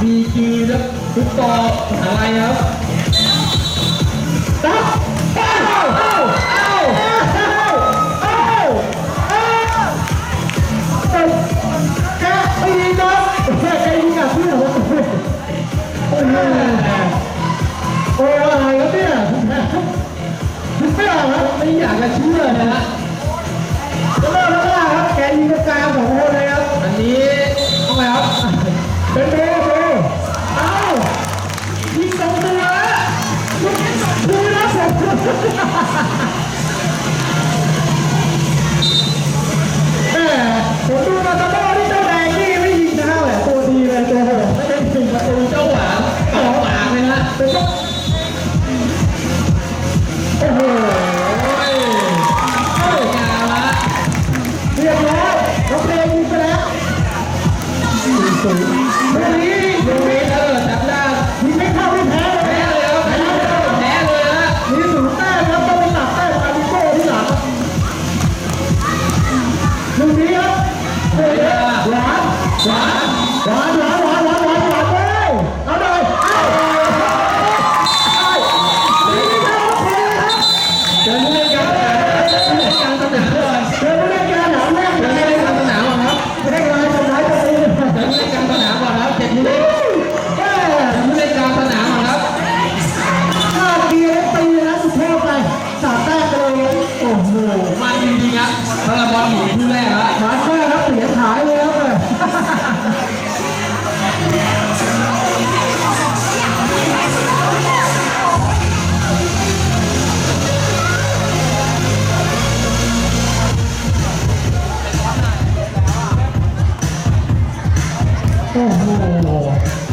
จีและฟุตบอลอะไรครับตับเอ้าเอ้าเอ้าเอ้าเอ้าเอ้าแกตีนะแกตีกับเพื่อนโอ้โอ้โหโอ้ยอะไรครับเนี่ยคุณไม่ออกครับไม่อยากจะเชื่อนะฮะเลิกแล้ว ハハハハ! เดินเล่นกันเดินเล่นกันสนามก่อนเดินเล่นการหนาวแรกเดินเลเล่นกันสนามก่อนครับไม่ได้ลายทำร้ายตัวเองเดินเล่นกันสนามครับเจ็ดนิ้วแม่เดินเล่นกันสนามครับข้าเกียร์ตีนะสุดทษไปสาแต้มไปเลยโอ้โหมันจริงๆครับพลังบอลหมุนคู่แรก อ